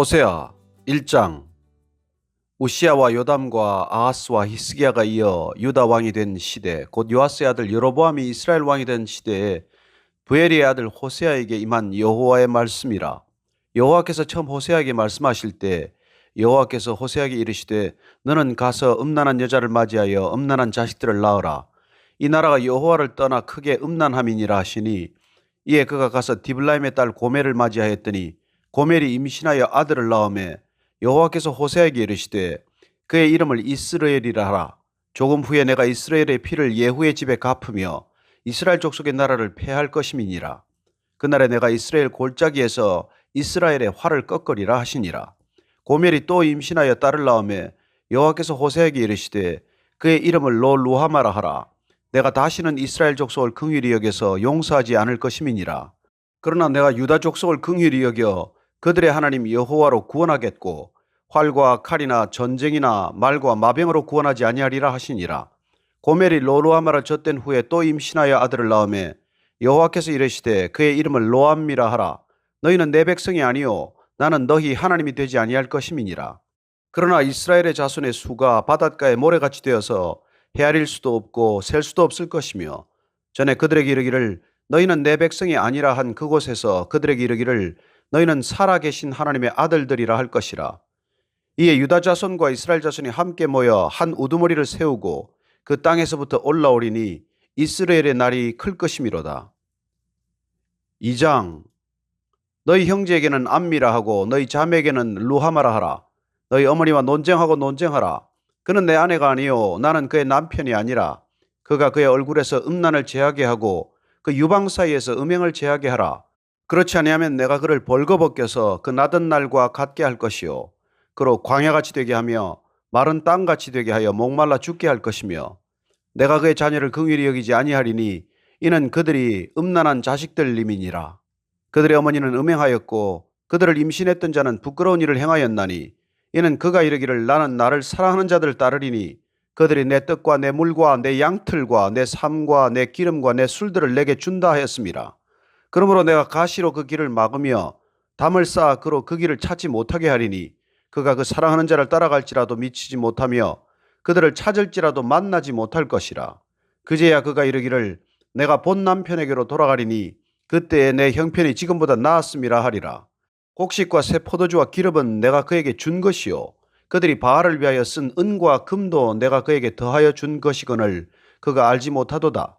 호세아 1장 우시아와 요담과 아하스와 히스기야가 이어 유다 왕이 된 시대 곧 요아스의 아들 여로보암이 이스라엘 왕이 된 시대에 부엘리의 아들 호세아에게 임한 여호와의 말씀이라. 여호와께서 처음 호세아에게 말씀하실 때 여호와께서 호세아에게 이르시되 너는 가서 음란한 여자를 맞이하여 음란한 자식들을 낳으라. 이 나라가 여호와를 떠나 크게 음란함이니라 하시니 이에 그가 가서 디블라임의 딸 고멜을 맞이하였더니 고멜이 임신하여 아들을 낳음에 여호와께서 호세아에게 이르시되 그의 이름을 이스라엘이라 하라. 조금 후에 내가 이스라엘의 피를 예후의 집에 갚으며 이스라엘 족속의 나라를 폐할 것임이니라. 그날에 내가 이스라엘 골짜기에서 이스라엘의 활을 꺾으리라 하시니라. 고멜이 또 임신하여 딸을 낳음에 여호와께서 호세아에게 이르시되 그의 이름을 로 루하마라 하라. 내가 다시는 이스라엘 족속을 긍휼히 여겨서 용서하지 않을 것임이니라. 그러나 내가 유다 족속을 긍휼히 여겨 그들의 하나님 여호와로 구원하겠고 활과 칼이나 전쟁이나 말과 마병으로 구원하지 아니하리라 하시니라. 고멜이 로루아마를 젖된 후에 또 임신하여 아들을 낳음에 여호와께서 이르시되 그의 이름을 로암미라 하라. 너희는 내 백성이 아니요 나는 너희 하나님이 되지 아니할 것임이니라. 그러나 이스라엘의 자손의 수가 바닷가에 모래같이 되어서 헤아릴 수도 없고 셀 수도 없을 것이며 전에 그들에게 이르기를 너희는 내 백성이 아니라 한 그곳에서 그들에게 이르기를 너희는 살아계신 하나님의 아들들이라 할 것이라. 이에 유다 자손과 이스라엘 자손이 함께 모여 한 우두머리를 세우고 그 땅에서부터 올라오리니 이스라엘의 날이 클 것이미로다. 2장 너희 형제에게는 암미라 하고 너희 자매에게는 루하마라 하라. 너희 어머니와 논쟁하고 논쟁하라. 그는 내 아내가 아니요 나는 그의 남편이 아니라 그가 그의 얼굴에서 음란을 제하게 하고 그 유방 사이에서 음행을 제하게 하라. 그렇지 아니하면 내가 그를 벌거벗겨서 그 나던 날과 같게 할 것이요 그로 광야같이 되게 하며 마른 땅같이 되게 하여 목말라 죽게 할 것이며 내가 그의 자녀를 긍휼히 여기지 아니하리니 이는 그들이 음란한 자식들님이니라 그들의 어머니는 음행하였고 그들을 임신했던 자는 부끄러운 일을 행하였나니 이는 그가 이르기를 나는 나를 사랑하는 자들 따르리니 그들이 내 떡과 내 물과 내 양틀과 내 삶과 내 기름과 내 술들을 내게 준다 하였습니다. 그러므로 내가 가시로 그 길을 막으며 담을 쌓아 그로 그 길을 찾지 못하게 하리니 그가 그 사랑하는 자를 따라갈지라도 미치지 못하며 그들을 찾을지라도 만나지 못할 것이라. 그제야 그가 이르기를 내가 본 남편에게로 돌아가리니 그때에 내 형편이 지금보다 나았음이라 하리라. 곡식과 새 포도주와 기름은 내가 그에게 준 것이요. 그들이 바알을 위하여 쓴 은과 금도 내가 그에게 더하여 준 것이거늘 그가 알지 못하도다.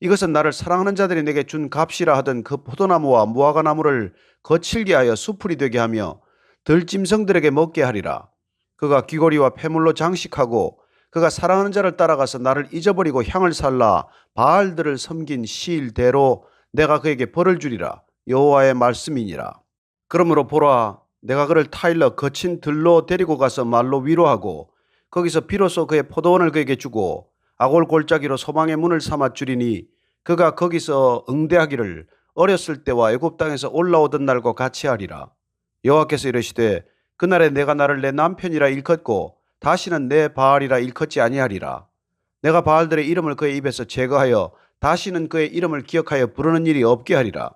이것은 나를 사랑하는 자들이 내게 준 값이라 하던 그 포도나무와 무화과나무를 거칠게 하여 수풀이 되게 하며 들짐승들에게 먹게 하리라. 그가 귀고리와 폐물로 장식하고 그가 사랑하는 자를 따라가서 나를 잊어버리고 향을 살라 바알들을 섬긴 시일대로 내가 그에게 벌을 주리라. 여호와의 말씀이니라. 그러므로 보라 내가 그를 타일러 거친 들로 데리고 가서 말로 위로하고 거기서 비로소 그의 포도원을 그에게 주고 아골 골짜기로 소망의 문을 삼아 주리니 그가 거기서 응대하기를 어렸을 때와 애굽 땅에서 올라오던 날과 같이 하리라. 여호와께서 이르시되 그날에 내가 나를 내 남편이라 일컫고 다시는 내 바알이라 일컫지 아니하리라. 내가 바알들의 이름을 그의 입에서 제거하여 다시는 그의 이름을 기억하여 부르는 일이 없게 하리라.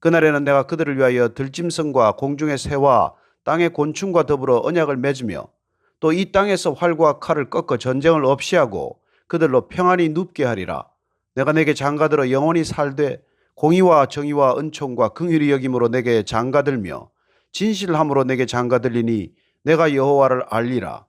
그날에는 내가 그들을 위하여 들짐승과 공중의 새와 땅의 곤충과 더불어 언약을 맺으며 또 이 땅에서 활과 칼을 꺾어 전쟁을 없이 하고 그들로 평안히 눕게 하리라. 내가 내게 장가들어 영원히 살되 공의와 정의와 은총과 긍휼히 여김으로 내게 장가들며 진실함으로 내게 장가들리니 내가 여호와를 알리라.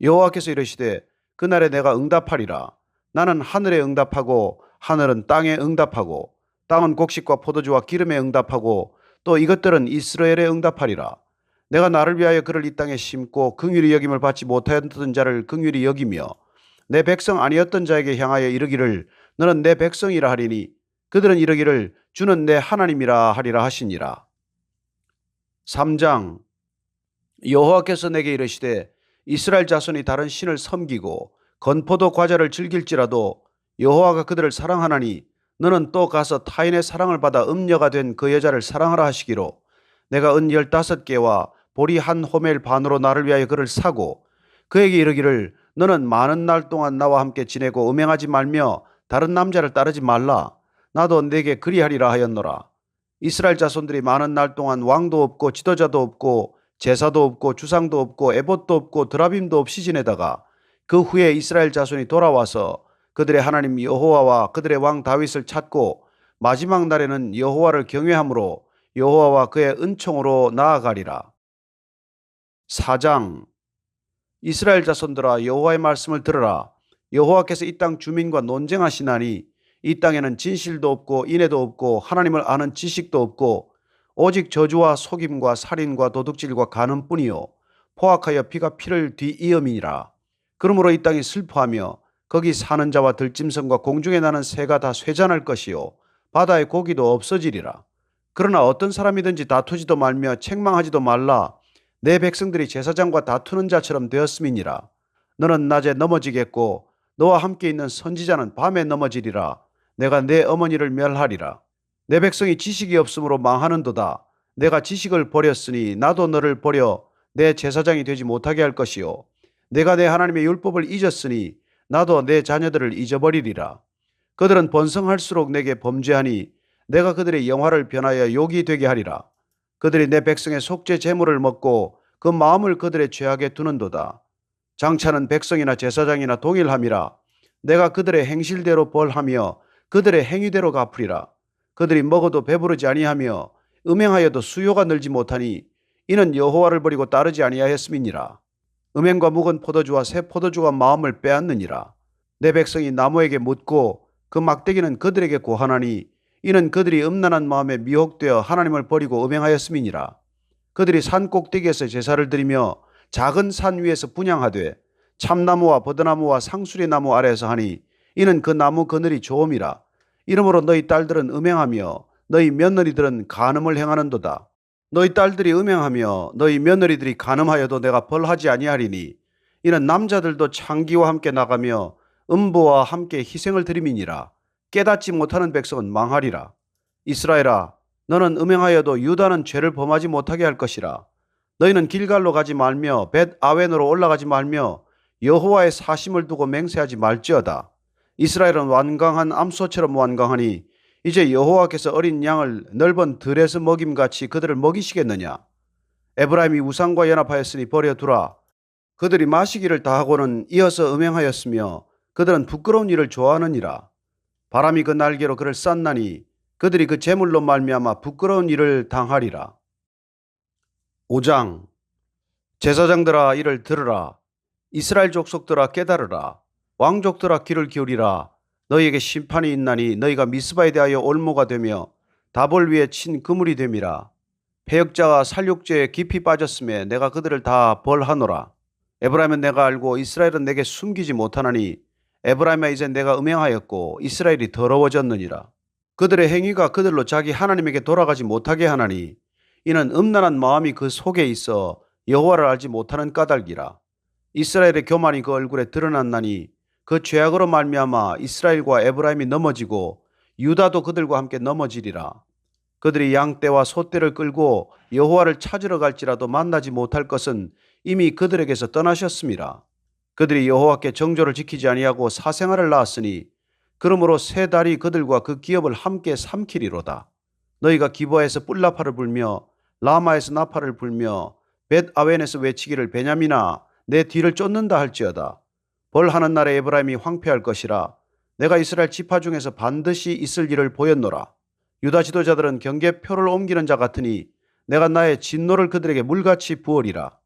여호와께서 이르시되 그날에 내가 응답하리라. 나는 하늘에 응답하고 하늘은 땅에 응답하고 땅은 곡식과 포도주와 기름에 응답하고 또 이것들은 이스라엘에 응답하리라. 내가 나를 위하여 그를 이 땅에 심고 긍휼히 여김을 받지 못하였던 자를 긍휼히 여기며 내 백성 아니었던 자에게 향하여 이르기를 너는 내 백성이라 하리니 그들은 이르기를 주는 내 하나님이라 하리라 하시니라. 3장 여호와께서 내게 이르시되 이스라엘 자손이 다른 신을 섬기고 건포도 과자를 즐길지라도 여호와가 그들을 사랑하나니 너는 또 가서 타인의 사랑을 받아 음녀가 된 그 여자를 사랑하라 하시기로 내가 은 열다섯 개와 보리 한 호멜 반으로 나를 위하여 그를 사고 그에게 이르기를 너는 많은 날 동안 나와 함께 지내고 음행하지 말며 다른 남자를 따르지 말라 나도 내게 그리하리라 하였노라 이스라엘 자손들이 많은 날 동안 왕도 없고 지도자도 없고 제사도 없고 주상도 없고 에봇도 없고 드라빔도 없이 지내다가 그 후에 이스라엘 자손이 돌아와서 그들의 하나님 여호와와 그들의 왕 다윗을 찾고 마지막 날에는 여호와를 경외함으로 여호와와 그의 은총으로 나아가리라. 4장 이스라엘 자손들아 여호와의 말씀을 들으라. 여호와께서 이 땅 주민과 논쟁하시나니 이 땅에는 진실도 없고 인애도 없고 하나님을 아는 지식도 없고 오직 저주와 속임과 살인과 도둑질과 간음뿐이요 포악하여 피가 피를 뒤이음이니라. 그러므로 이 땅이 슬퍼하며 거기 사는 자와 들짐승과 공중에 나는 새가 다 쇠잔할 것이요 바다의 고기도 없어지리라. 그러나 어떤 사람이든지 다투지도 말며 책망하지도 말라. 내 백성들이 제사장과 다투는 자처럼 되었음이니라. 너는 낮에 넘어지겠고 너와 함께 있는 선지자는 밤에 넘어지리라. 내가 내 어머니를 멸하리라. 내 백성이 지식이 없으므로 망하는도다. 내가 지식을 버렸으니 나도 너를 버려 내 제사장이 되지 못하게 할 것이요. 내가 내 하나님의 율법을 잊었으니 나도 내 자녀들을 잊어버리리라. 그들은 번성할수록 내게 범죄하니 내가 그들의 영화를 변하여 욕이 되게 하리라. 그들이 내 백성의 속죄 제물을 먹고 그 마음을 그들의 죄악에 두는도다. 장차는 백성이나 제사장이나 동일함이라. 내가 그들의 행실대로 벌하며 그들의 행위대로 갚으리라. 그들이 먹어도 배부르지 아니하며 음행하여도 수요가 늘지 못하니 이는 여호와를 버리고 따르지 아니하였음이니라. 음행과 묵은 포도주와 새 포도주가 마음을 빼앗느니라. 내 백성이 나무에게 묻고 그 막대기는 그들에게 고하나니 이는 그들이 음란한 마음에 미혹되어 하나님을 버리고 음행하였음이니라. 그들이 산 꼭대기에서 제사를 드리며 작은 산 위에서 분양하되 참나무와 버드나무와 상수리 나무 아래에서 하니 이는 그 나무 그늘이 좋음이라. 이러므로 너희 딸들은 음행하며 너희 며느리들은 간음을 행하는도다. 너희 딸들이 음행하며 너희 며느리들이 간음하여도 내가 벌하지 아니하리니 이는 남자들도 창기와 함께 나가며 음보와 함께 희생을 드림이니라. 깨닫지 못하는 백성은 망하리라. 이스라엘아, 너는 음행하여도 유다는 죄를 범하지 못하게 할 것이라. 너희는 길갈로 가지 말며 벳 아웬으로 올라가지 말며 여호와의 사심을 두고 맹세하지 말지어다. 이스라엘은 완강한 암소처럼 완강하니 이제 여호와께서 어린 양을 넓은 들에서 먹임같이 그들을 먹이시겠느냐? 에브라임이 우상과 연합하였으니 버려두라. 그들이 마시기를 다하고는 이어서 음행하였으며 그들은 부끄러운 일을 좋아하느니라. 바람이 그 날개로 그를 쌌나니 그들이 그 재물로 말미암아 부끄러운 일을 당하리라. 5장 제사장들아 이를 들으라. 이스라엘 족속들아 깨달으라. 왕족들아 귀를 기울이라. 너희에게 심판이 있나니 너희가 미스바에 대하여 올모가 되며 다볼 위에 친 그물이 됨이라. 패역자와 살육죄에 깊이 빠졌음에 내가 그들을 다 벌하노라. 에브라임은 내가 알고 이스라엘은 내게 숨기지 못하나니 에브라임아 이제 내가 음행하였고 이스라엘이 더러워졌느니라. 그들의 행위가 그들로 자기 하나님에게 돌아가지 못하게 하나니 이는 음란한 마음이 그 속에 있어 여호와를 알지 못하는 까닭이라. 이스라엘의 교만이 그 얼굴에 드러났나니 그 죄악으로 말미암아 이스라엘과 에브라임이 넘어지고 유다도 그들과 함께 넘어지리라. 그들이 양떼와 소떼를 끌고 여호와를 찾으러 갈지라도 만나지 못할 것은 이미 그들에게서 떠나셨습니다. 그들이 여호와께 정조를 지키지 아니하고 사생활을 낳았으니 그러므로 세 달이 그들과 그 기업을 함께 삼키리로다. 너희가 기버에서 뿔나파를 불며 라마에서 나파를 불며 벳 아웬에서 외치기를 베냐미나 내 뒤를 쫓는다 할지어다. 벌하는 날에 에브라임이 황폐할 것이라 내가 이스라엘 지파 중에서 반드시 있을 일을 보였노라. 유다 지도자들은 경계표를 옮기는 자 같으니 내가 나의 진노를 그들에게 물같이 부으리라.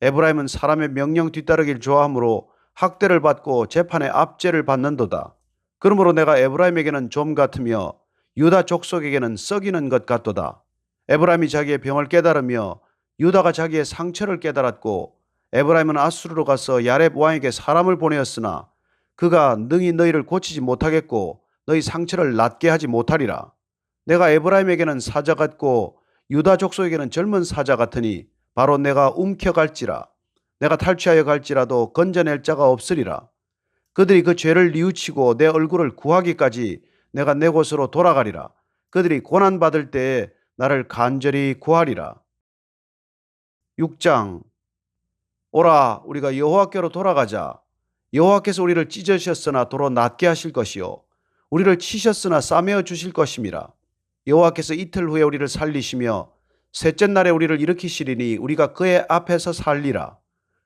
에브라임은 사람의 명령 뒤따르기를 좋아하므로 학대를 받고 재판의 압제를 받는도다. 그러므로 내가 에브라임에게는 좀 같으며 유다 족속에게는 썩이는 것 같도다. 에브라임이 자기의 병을 깨달으며 유다가 자기의 상처를 깨달았고 에브라임은 아수르로 가서 야렙 왕에게 사람을 보내었으나 그가 능히 너희를 고치지 못하겠고 너희 상처를 낫게 하지 못하리라. 내가 에브라임에게는 사자 같고 유다 족속에게는 젊은 사자 같으니 바로 내가 움켜갈지라. 내가 탈취하여 갈지라도 건져낼 자가 없으리라. 그들이 그 죄를 뉘우치고 내 얼굴을 구하기까지 내가 내 곳으로 돌아가리라. 그들이 고난 받을 때에 나를 간절히 구하리라. 6장 오라 우리가 여호와께로 돌아가자. 여호와께서 우리를 찢으셨으나 도로 낫게 하실 것이요 우리를 치셨으나 싸매어 주실 것임이라. 여호와께서 이틀 후에 우리를 살리시며 셋째 날에 우리를 일으키시리니 우리가 그의 앞에서 살리라.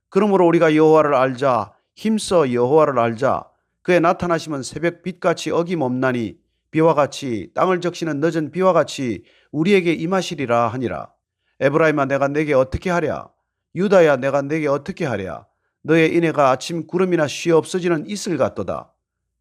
그러므로 우리가 여호와를 알자 힘써 여호와를 알자 그의 나타나심은 새벽 빛같이 어김없나니 비와 같이 땅을 적시는 늦은 비와 같이 우리에게 임하시리라 하니라. 에브라임아 내가 내게 어떻게 하랴? 유다야 내가 내게 어떻게 하랴? 너의 인애가 아침 구름이나 쉬어 없어지는 이슬 같도다.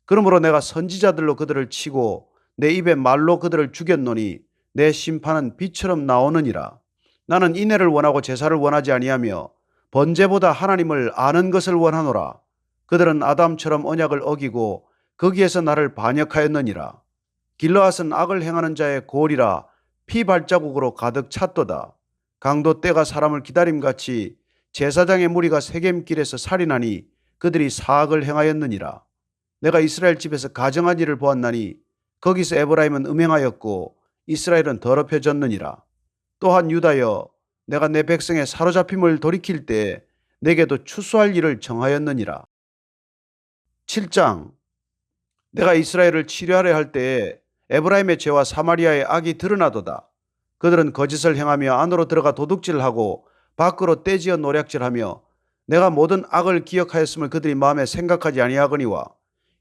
그러므로 내가 선지자들로 그들을 치고 내 입에 말로 그들을 죽였노니 내 심판은 비처럼 나오느니라. 나는 인애를 원하고 제사를 원하지 아니하며 번제보다 하나님을 아는 것을 원하노라. 그들은 아담처럼 언약을 어기고 거기에서 나를 반역하였느니라. 길러앗은 악을 행하는 자의 골이라 피 발자국으로 가득 찼도다. 강도 때가 사람을 기다림같이 제사장의 무리가 세겜길에서 살인하니 그들이 사악을 행하였느니라. 내가 이스라엘 집에서 가정한 일을 보았나니 거기서 에브라임은 음행하였고 이스라엘은 더럽혀졌느니라. 또한 유다여 내가 내 백성의 사로잡힘을 돌이킬 때 내게도 추수할 일을 정하였느니라. 7장 내가 이스라엘을 치료하려 할 때에 에브라임의 죄와 사마리아의 악이 드러나도다. 그들은 거짓을 행하며 안으로 들어가 도둑질하고 밖으로 떼지어 노략질하며 내가 모든 악을 기억하였음을 그들이 마음에 생각하지 아니하거니와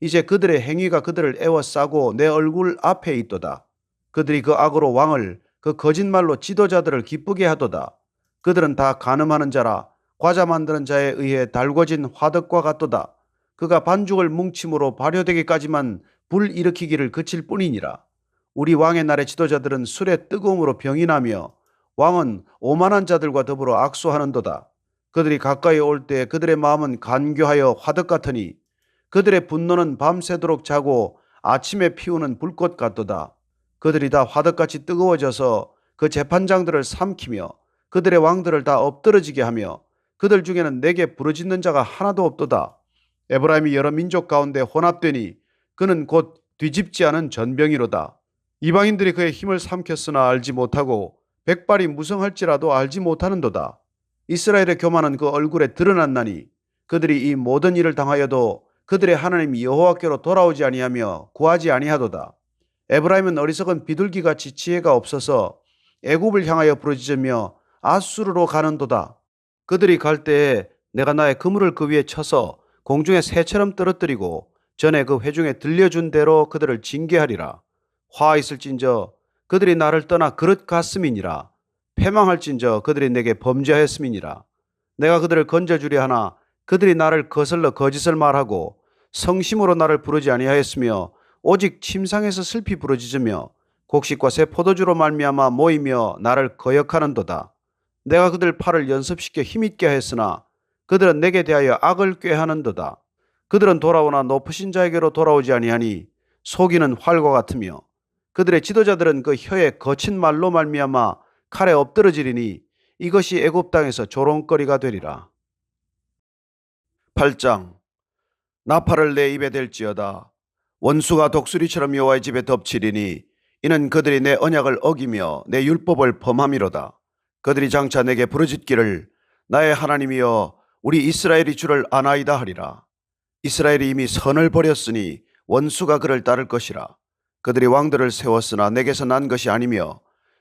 이제 그들의 행위가 그들을 애워싸고 내 얼굴 앞에 있도다. 그들이 그 악으로 왕을 그 거짓말로 지도자들을 기쁘게 하도다. 그들은 다 가늠하는 자라 과자 만드는 자에 의해 달궈진 화덕과 같도다. 그가 반죽을 뭉침으로 발효되기까지만 불 일으키기를 그칠 뿐이니라. 우리 왕의 날의 지도자들은 술의 뜨거움으로 병이 나며 왕은 오만한 자들과 더불어 악수하는도다. 그들이 가까이 올 때 그들의 마음은 간교하여 화덕 같으니 그들의 분노는 밤새도록 자고 아침에 피우는 불꽃 같도다. 그들이 다 화덕같이 뜨거워져서 그 재판장들을 삼키며 그들의 왕들을 다 엎드러지게 하며 그들 중에는 내게 부르짖는 자가 하나도 없도다. 에브라임이 여러 민족 가운데 혼합되니 그는 곧 뒤집지 않은 전병이로다. 이방인들이 그의 힘을 삼켰으나 알지 못하고 백발이 무성할지라도 알지 못하는도다. 이스라엘의 교만은 그 얼굴에 드러났나니 그들이 이 모든 일을 당하여도 그들의 하나님 여호와께로 돌아오지 아니하며 구하지 아니하도다. 에브라임은 어리석은 비둘기같이 지혜가 없어서 애굽을 향하여 부르짖으며 아수르로 가는도다. 그들이 갈 때에 내가 나의 그물을 그 위에 쳐서 공중에 새처럼 떨어뜨리고 전에 그 회중에 들려준 대로 그들을 징계하리라. 화 있을진저 그들이 나를 떠나 그릇 같음이니라. 패망할진저 그들이 내게 범죄하였음이니라. 내가 그들을 건져주려 하나 그들이 나를 거슬러 거짓을 말하고 성심으로 나를 부르지 아니하였으며 오직 침상에서 슬피 부르짖으며 곡식과 새 포도주로 말미암아 모이며 나를 거역하는도다. 내가 그들 팔을 연습시켜 힘있게 하였으나 그들은 내게 대하여 악을 꾀하는도다. 그들은 돌아오나 높으신 자에게로 돌아오지 아니하니 속이는 활과 같으며 그들의 지도자들은 그 혀에 거친 말로 말미암아 칼에 엎드러지리니 이것이 애굽 땅에서 조롱거리가 되리라. 8장 나팔을 내 입에 댈지어다 원수가 독수리처럼 여호와의 집에 덮치리니 이는 그들이 내 언약을 어기며 내 율법을 범함이로다. 그들이 장차 내게 부르짖기를 나의 하나님이여 우리 이스라엘이 주를 아나이다 하리라. 이스라엘이 이미 선을 버렸으니 원수가 그를 따를 것이라. 그들이 왕들을 세웠으나 내게서 난 것이 아니며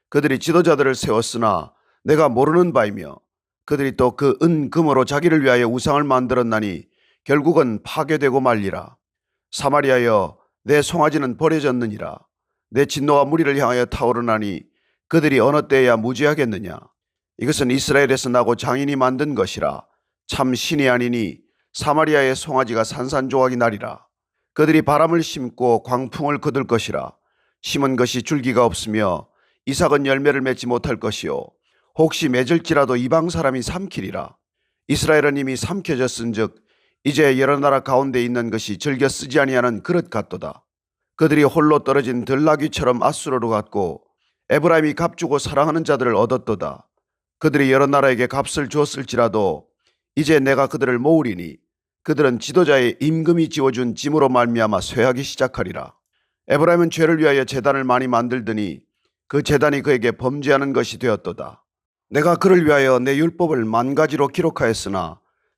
그들이 지도자들을 세웠으나 내가 모르는 바이며 그들이 또 그 은금으로 자기를 위하여 우상을 만들었나니 결국은 파괴되고 말리라. 사마리아여 내 송아지는 버려졌느니라. 내 진노가 무리를 향하여 타오르나니 그들이 어느 때야 무지하겠느냐. 이것은 이스라엘에서 나고 장인이 만든 것이라. 참 신이 아니니 사마리아의 송아지가 산산조각이 나리라. 그들이 바람을 심고 광풍을 거둘 것이라. 심은 것이 줄기가 없으며 이삭은 열매를 맺지 못할 것이요. 혹시 맺을지라도 이방 사람이 삼키리라. 이스라엘은 이미 삼켜졌은즉 이제 여러 나라 가운데 있는 것이 즐겨 쓰지 아니하는 그릇 같도다. 그들이 홀로 떨어진 들나귀처럼 아수르로 갔고 에브라임이 값주고 사랑하는 자들을 얻었도다. 그들이 여러 나라에게 값을 주었을지라도 이제 내가 그들을 모으리니 그들은 지도자의 임금이 지어준 짐으로 말미암아 쇠하기 시작하리라. 에브라임은 죄를 위하여 재단을 많이 만들더니 그 재단이 그에게 범죄하는 것이 되었도다. 내가 그를 위하여 내 율법을 만 가지로 기록하였으나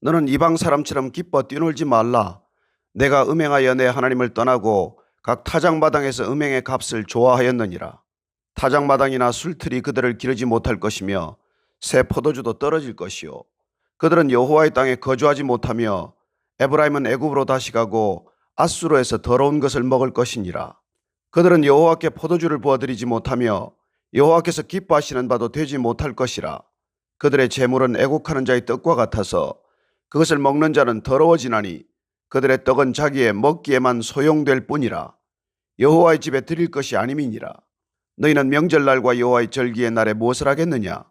너는 이방 사람처럼 기뻐 뛰놀지 말라. 내가 음행하여 내 하나님을 떠나고 각 타작마당에서 음행의 값을 좋아하였느니라. 타작마당이나 술틀이 그들을 기르지 못할 것이며 새 포도주도 떨어질 것이요. 그들은 여호와의 땅에 거주하지 못하며 에브라임은 애굽으로 다시 가고 아수르에서 더러운 것을 먹을 것이니라. 그들은 여호와께 포도주를 부어드리지 못하며 여호와께서 기뻐하시는 바도 되지 못할 것이라. 그들의 재물은 애국하는 자의 떡과 같아서 그것을 먹는 자는 더러워지나니 그들의 떡은 자기의 먹기에만 소용될 뿐이라. 여호와의 집에 드릴 것이 아님이니라. 너희는 명절날과 여호와의 절기의 날에 무엇을 하겠느냐?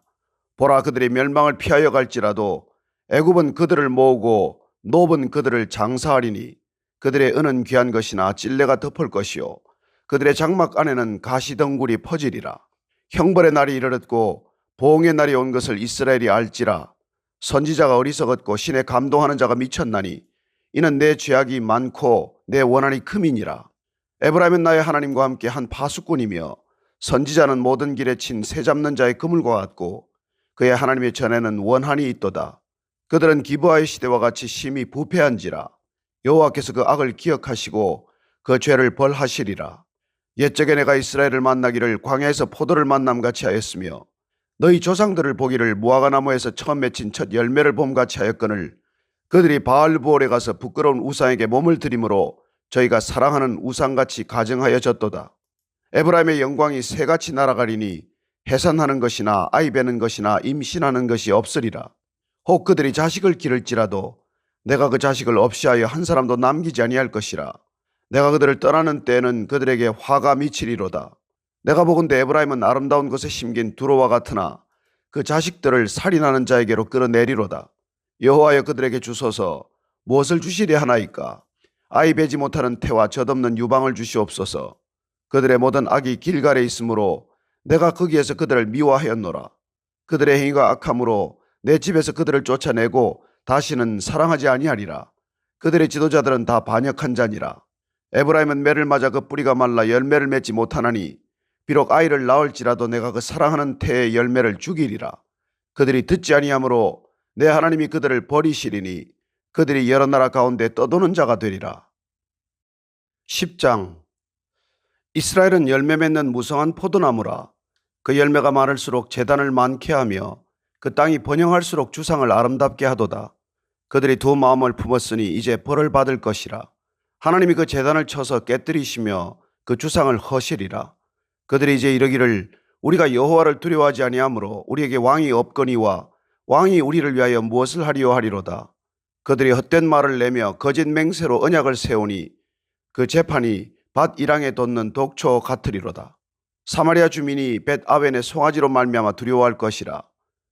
보라 그들이 멸망을 피하여 갈지라도 애굽은 그들을 모으고 노은 그들을 장사하리니 그들의 은은 귀한 것이나 찔레가 덮을 것이요 그들의 장막 안에는 가시덩굴이 퍼지리라. 형벌의 날이 이르렀고 보응의 날이 온 것을 이스라엘이 알지라. 선지자가 어리석었고 신에 감동하는 자가 미쳤나니 이는 내 죄악이 많고 내 원한이 큼이니라. 에브라임은 나의 하나님과 함께 한 파수꾼이며 선지자는 모든 길에 친 새 잡는 자의 그물과 같고 그의 하나님의 전에는 원한이 있도다. 그들은 기브아의 시대와 같이 심히 부패한지라 여호와께서 그 악을 기억하시고 그 죄를 벌하시리라. 옛적에 내가 이스라엘을 만나기를 광야에서 포도를 만남 같이 하였으며 너희 조상들을 보기를 무화과 나무에서 처음 맺힌 첫 열매를 봄같이 하였거늘 그들이 바알부올에 가서 부끄러운 우상에게 몸을 들이므로 저희가 사랑하는 우상같이 가정하여 졌도다. 에브라임의 영광이 새같이 날아가리니 해산하는 것이나 아이 베는 것이나 임신하는 것이 없으리라. 혹 그들이 자식을 기를지라도 내가 그 자식을 없이하여 한 사람도 남기지 아니할 것이라. 내가 그들을 떠나는 때에는 그들에게 화가 미치리로다. 내가 보건대 에브라임은 아름다운 곳에 심긴 두로와 같으나 그 자식들을 살인하는 자에게로 끌어내리로다. 여호와여 그들에게 주소서 무엇을 주시려 하나이까? 아이 베지 못하는 태와 젖없는 유방을 주시옵소서. 그들의 모든 악이 길갈에 있으므로 내가 거기에서 그들을 미워하였노라. 그들의 행위가 악함으로 내 집에서 그들을 쫓아내고 다시는 사랑하지 아니하리라. 그들의 지도자들은 다 반역한 자니라. 에브라임은 매를 맞아 그 뿌리가 말라 열매를 맺지 못하나니 비록 아이를 낳을지라도 내가 그 사랑하는 태의 열매를 죽이리라. 그들이 듣지 아니하므로 내 하나님이 그들을 버리시리니 그들이 여러 나라 가운데 떠도는 자가 되리라. 10장 이스라엘은 열매 맺는 무성한 포도나무라. 그 열매가 많을수록 재단을 많게 하며 그 땅이 번영할수록 주상을 아름답게 하도다. 그들이 두 마음을 품었으니 이제 벌을 받을 것이라. 하나님이 그 재단을 쳐서 깨뜨리시며 그 주상을 허시리라. 그들이 이제 이르기를 우리가 여호와를 두려워하지 아니하므로 우리에게 왕이 없거니와 왕이 우리를 위하여 무엇을 하리요 하리로다. 그들이 헛된 말을 내며 거짓 맹세로 언약을 세우니 그 재판이 밭 이랑에 돋는 독초 같으리로다. 사마리아 주민이 벳 아벤의 송아지로 말미암아 두려워할 것이라.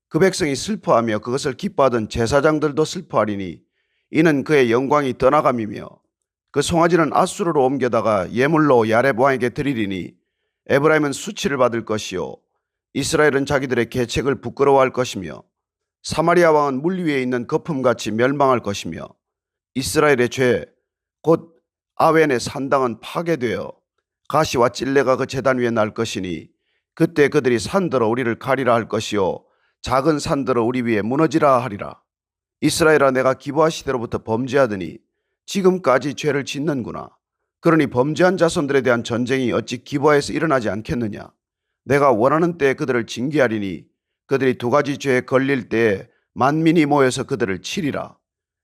그 백성이 슬퍼하며 그것을 기뻐하던 제사장들도 슬퍼하리니 이는 그의 영광이 떠나감이며 그 송아지는 아수르로 옮겨다가 예물로 야렙 왕에게 드리리니 에브라임은 수치를 받을 것이요 이스라엘은 자기들의 계책을 부끄러워할 것이며 사마리아 왕은 물 위에 있는 거품같이 멸망할 것이며 이스라엘의 죄 곧 아웬의 산당은 파괴되어 가시와 찔레가 그 재단 위에 날 것이니 그때 그들이 산들어 우리를 가리라 할 것이요 작은 산들어 우리 위에 무너지라 하리라. 이스라엘아 내가 기부하 시대로부터 범죄하더니 지금까지 죄를 짓는구나 그러니 범죄한 자손들에 대한 전쟁이 어찌 기부하에서 일어나지 않겠느냐? 내가 원하는 때에 그들을 징계하리니 그들이 두 가지 죄에 걸릴 때에 만민이 모여서 그들을 치리라.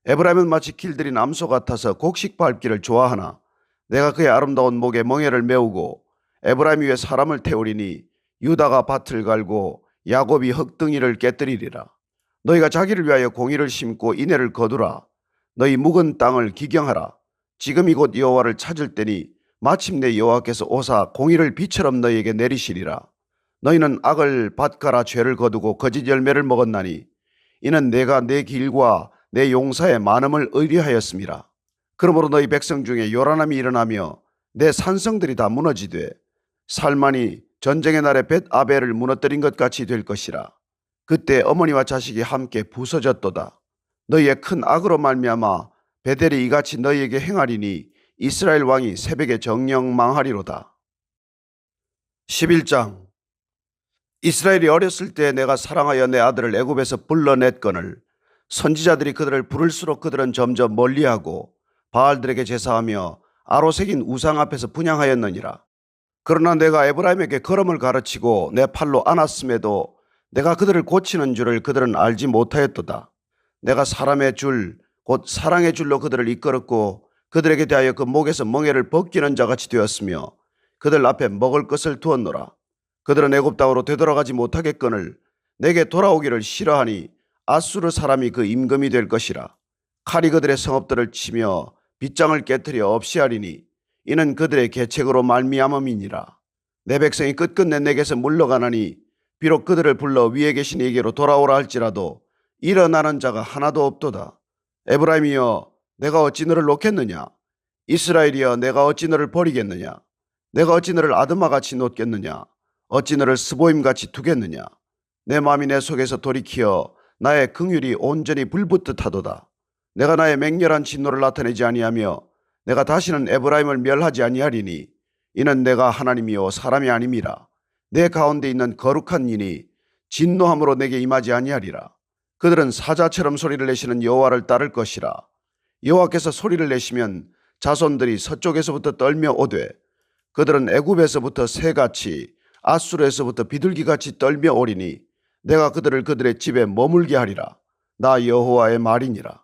에브라임은 마치 길들이 남소 같아서 곡식 밟기를 좋아하나 내가 그의 아름다운 목에 멍에를 메우고 에브라임 위에 사람을 태우리니 유다가 밭을 갈고 야곱이 흙등이를 깨뜨리리라. 너희가 자기를 위하여 공의를 심고 인애를 거두라. 너희 묵은 땅을 기경하라 지금 이곳 여호와를 찾을 때니 마침내 여호와께서 오사 공의를 비처럼 너희에게 내리시리라. 너희는 악을 밭가라 죄를 거두고 거짓 열매를 먹었나니 이는 내가 내 길과 내 용사의 많음을 의리하였습니다. 그러므로 너희 백성 중에 요란함이 일어나며 내 산성들이 다 무너지되 살만이 전쟁의 날에 벳 아벨을 무너뜨린 것 같이 될 것이라. 그때 어머니와 자식이 함께 부서졌도다. 너희의 큰 악으로 말미암아 베델이 이같이 너희에게 행하리니 이스라엘 왕이 새벽에 정령 망하리로다. 11장 이스라엘이 어렸을 때 내가 사랑하여 내 아들을 애굽에서 불러냈거늘 선지자들이 그들을 부를수록 그들은 점점 멀리하고 바알들에게 제사하며 아로색인 우상 앞에서 분양하였느니라. 그러나 내가 에브라임에게 걸음을 가르치고 내 팔로 안았음에도 내가 그들을 고치는 줄을 그들은 알지 못하였도다. 내가 사람의 줄, 곧 사랑의 줄로 그들을 이끌었고 그들에게 대하여 그 목에서 멍에를 벗기는 자같이 되었으며 그들 앞에 먹을 것을 두었노라. 그들은 애굽 땅으로 되돌아가지 못하겠거늘 내게 돌아오기를 싫어하니 아수르 사람이 그 임금이 될 것이라. 칼이 그들의 성읍들을 치며 빗장을 깨뜨려 없이 하리니 이는 그들의 계책으로 말미암음이니라. 내 백성이 끝끝내 내게서 물러가나니 비록 그들을 불러 위에 계신 이에게로 돌아오라 할지라도 일어나는 자가 하나도 없도다. 에브라임이여 내가 어찌 너를 놓겠느냐? 이스라엘이여 내가 어찌 너를 버리겠느냐? 내가 어찌 너를 아드마같이 놓겠느냐? 어찌 너를 스보임같이 두겠느냐? 내 마음이 내 속에서 돌이키어 나의 긍휼이 온전히 불붙듯 하도다. 내가 나의 맹렬한 진노를 나타내지 아니하며 내가 다시는 에브라임을 멸하지 아니하리니 이는 내가 하나님이요 사람이 아님이라. 내 가운데 있는 거룩한 이니 진노함으로 내게 임하지 아니하리라. 그들은 사자처럼 소리를 내시는 여호와를 따를 것이라. 여호와께서 소리를 내시면 자손들이 서쪽에서부터 떨며 오되 그들은 애굽에서부터 새같이 아수르에서부터 비둘기같이 떨며 오리니 내가 그들을 그들의 집에 머물게 하리라. 나 여호와의 말이니라.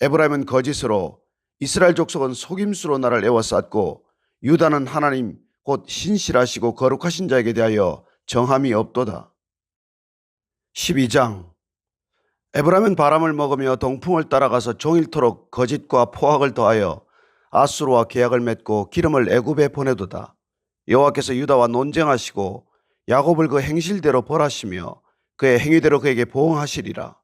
에브라임은 거짓으로 이스라엘 족속은 속임수로 나를 애워쌌고 유다는 하나님 곧 신실하시고 거룩하신 자에게 대하여 정함이 없도다. 12장 에브라임은 바람을 먹으며 동풍을 따라가서 종일토록 거짓과 포악을 더하여 아수르와 계약을 맺고 기름을 애굽에 보내도다. 여호와께서 유다와 논쟁하시고 야곱을 그 행실대로 벌하시며 그의 행위대로 그에게 보응하시리라.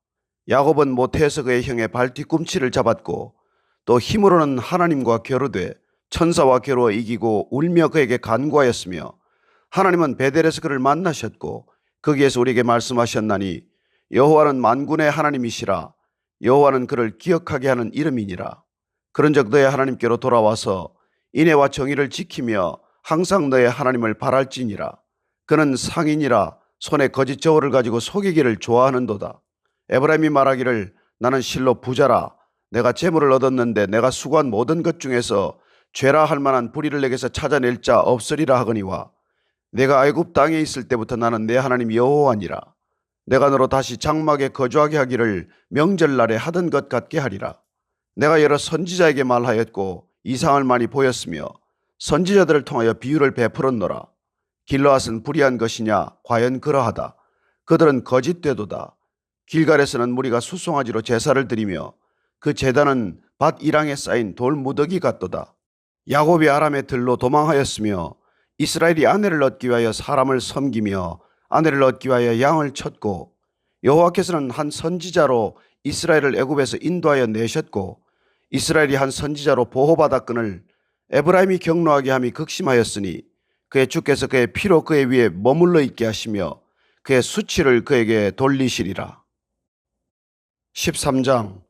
야곱은 모태에서 그의 형의 발 뒤꿈치를 잡았고 또 힘으로는 하나님과 겨루되 천사와 겨루어 이기고 울며 그에게 간구하였으며 하나님은 베델에서 그를 만나셨고 거기에서 우리에게 말씀하셨나니 여호와는 만군의 하나님이시라. 여호와는 그를 기억하게 하는 이름이니라. 그런즉 너의 하나님께로 돌아와서 인애와 정의를 지키며 항상 너의 하나님을 바랄지니라. 그는 상인이라 손에 거짓 저울을 가지고 속이기를 좋아하는도다. 에브라임이 말하기를 나는 실로 부자라. 내가 재물을 얻었는데 내가 수고한 모든 것 중에서 죄라 할 만한 불의를 내게서 찾아낼 자 없으리라 하거니와 내가 애굽 땅에 있을 때부터 나는 내 하나님 여호와니라 내가 너로 다시 장막에 거주하게 하기를 명절날에 하던 것 같게 하리라. 내가 여러 선지자에게 말하였고 이상을 많이 보였으며 선지자들을 통하여 비유를 베풀었노라. 길러앗은 불의한 것이냐? 과연 그러하다. 그들은 거짓되도다. 길갈에서는 무리가 수송아지로 제사를 드리며 그 제단은 밭 이랑에 쌓인 돌 무더기 같도다. 야곱이 아람의 들로 도망하였으며 이스라엘이 아내를 얻기 위하여 사람을 섬기며 아내를 얻기 위하여 양을 쳤고 여호와께서는 한 선지자로 이스라엘을 애굽에서 인도하여 내셨고 이스라엘이 한 선지자로 보호받았거늘 에브라임이 경노하게 함이 극심하였으니 그의 주께서 그의 피로 그의 위에 머물러 있게 하시며 그의 수치를 그에게 돌리시리라. 13장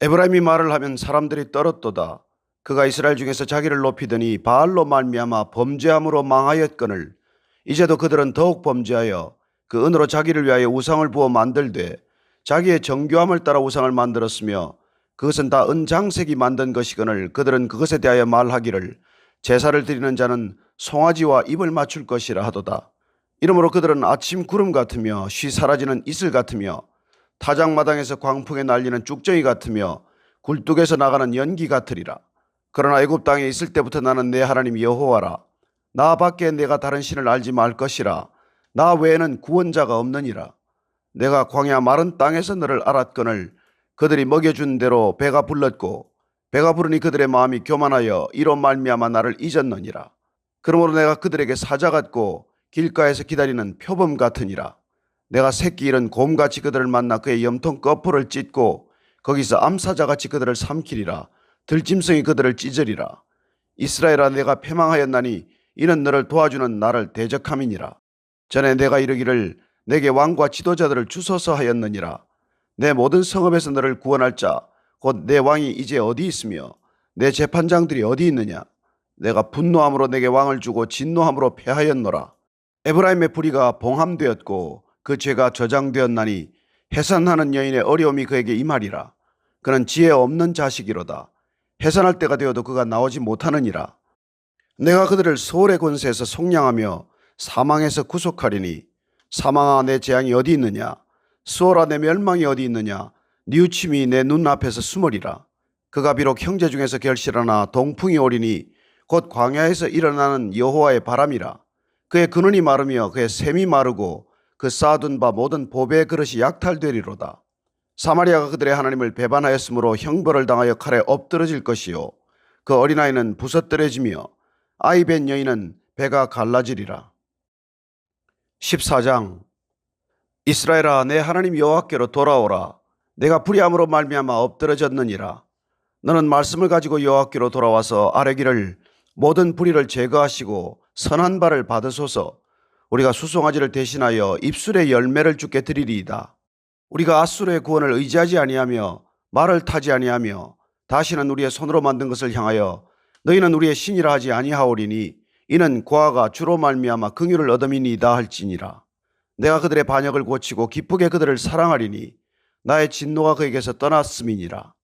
에브라임이 말을 하면 사람들이 떨었도다. 그가 이스라엘 중에서 자기를 높이더니 바알로 말미암아 범죄함으로 망하였거늘 이제도 그들은 더욱 범죄하여 그 은으로 자기를 위하여 우상을 부어 만들되 자기의 정교함을 따라 우상을 만들었으며 그것은 다 은장색이 만든 것이거늘 그들은 그것에 대하여 말하기를 제사를 드리는 자는 송아지와 입을 맞출 것이라 하도다. 이러므로 그들은 아침 구름 같으며 쉬 사라지는 이슬 같으며 타작마당에서 광풍에 날리는 쭉정이 같으며 굴뚝에서 나가는 연기 같으리라. 그러나 애굽 땅에 있을 때부터 나는 내 하나님 여호와라. 나 밖에 내가 다른 신을 알지 말 것이라. 나 외에는 구원자가 없느니라. 내가 광야 마른 땅에서 너를 알았거늘 그들이 먹여준 대로 배가 불렀고 배가 부르니 그들의 마음이 교만하여 이로 말미암아 나를 잊었느니라. 그러므로 내가 그들에게 사자 같고 길가에서 기다리는 표범 같으니라. 내가 새끼 잃은 곰같이 그들을 만나 그의 염통 거풀을 찢고 거기서 암사자같이 그들을 삼키리라. 들짐승이 그들을 찢으리라. 이스라엘아 내가 패망하였나니 이는 너를 도와주는 나를 대적함이니라. 전에 내가 이르기를 내게 왕과 지도자들을 주소서 하였느니라. 내 모든 성읍에서 너를 구원할 자 곧 내 왕이 이제 어디 있으며 내 재판장들이 어디 있느냐? 내가 분노함으로 내게 왕을 주고 진노함으로 패하였노라. 에브라임의 불의가 봉함되었고 그 죄가 저장되었나니 해산하는 여인의 어려움이 그에게 임하리라. 그는 지혜 없는 자식이로다. 해산할 때가 되어도 그가 나오지 못하느니라 내가 그들을 서울의 권세에서 속량하며 사망에서 구속하리니 사망아 내 재앙이 어디 있느냐? 수월아 내 멸망이 어디 있느냐? 뉘우침이 내 눈앞에서 숨으리라. 그가 비록 형제 중에서 결실하나 동풍이 오리니 곧 광야에서 일어나는 여호와의 바람이라. 그의 근원이 마르며 그의 샘이 마르고 그 쌓아둔 바 모든 보배의 그릇이 약탈되리로다. 사마리아가 그들의 하나님을 배반하였으므로 형벌을 당하여 칼에 엎드러질 것이요. 그 어린아이는 부서뜨려지며 아이 벤 여인은 배가 갈라지리라. 14장 이스라엘아 내 하나님 여호와께로 돌아오라. 내가 불의함으로 말미암아 엎드러졌느니라. 너는 말씀을 가지고 여호와께로 돌아와서 아뢰기를 모든 불의를 제거하시고 선한 바를 받으소서. 우리가 수송아지를 대신하여 입술의 열매를 주께 드리리이다. 우리가 아수르의 구원을 의지하지 아니하며 말을 타지 아니하며 다시는 우리의 손으로 만든 것을 향하여 너희는 우리의 신이라 하지 아니하오리니 이는 고아가 주로 말미암아 긍휼을 얻음이니이다 할지니라. 내가 그들의 반역을 고치고 기쁘게 그들을 사랑하리니 나의 진노가 그에게서 떠났음이니라.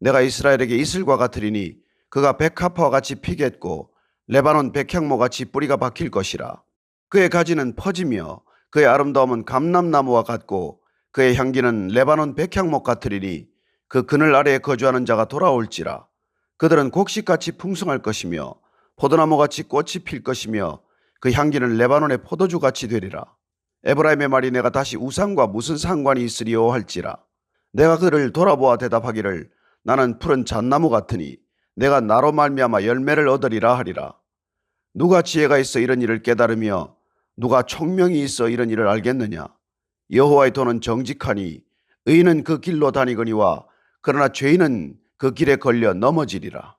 내가 이스라엘에게 이슬과 같으리니 그가 백합화와 같이 피겠고 레바논 백향모 같이 뿌리가 박힐 것이라. 그의 가지는 퍼지며 그의 아름다움은 감람나무와 같고 그의 향기는 레바논 백향목 같으리니 그 그늘 아래에 거주하는 자가 돌아올지라 그들은 곡식같이 풍성할 것이며 포도나무같이 꽃이 필 것이며 그 향기는 레바논의 포도주같이 되리라. 에브라임의 말이 내가 다시 우상과 무슨 상관이 있으리요 할지라. 내가 그를 돌아보아 대답하기를 나는 푸른 잣나무 같으니 내가 나로 말미암아 열매를 얻으리라 하리라. 누가 지혜가 있어 이런 일을 깨달으며 누가 총명이 있어 이런 일을 알겠느냐? 여호와의 도는 정직하니 의인은 그 길로 다니거니와 그러나 죄인은 그 길에 걸려 넘어지리라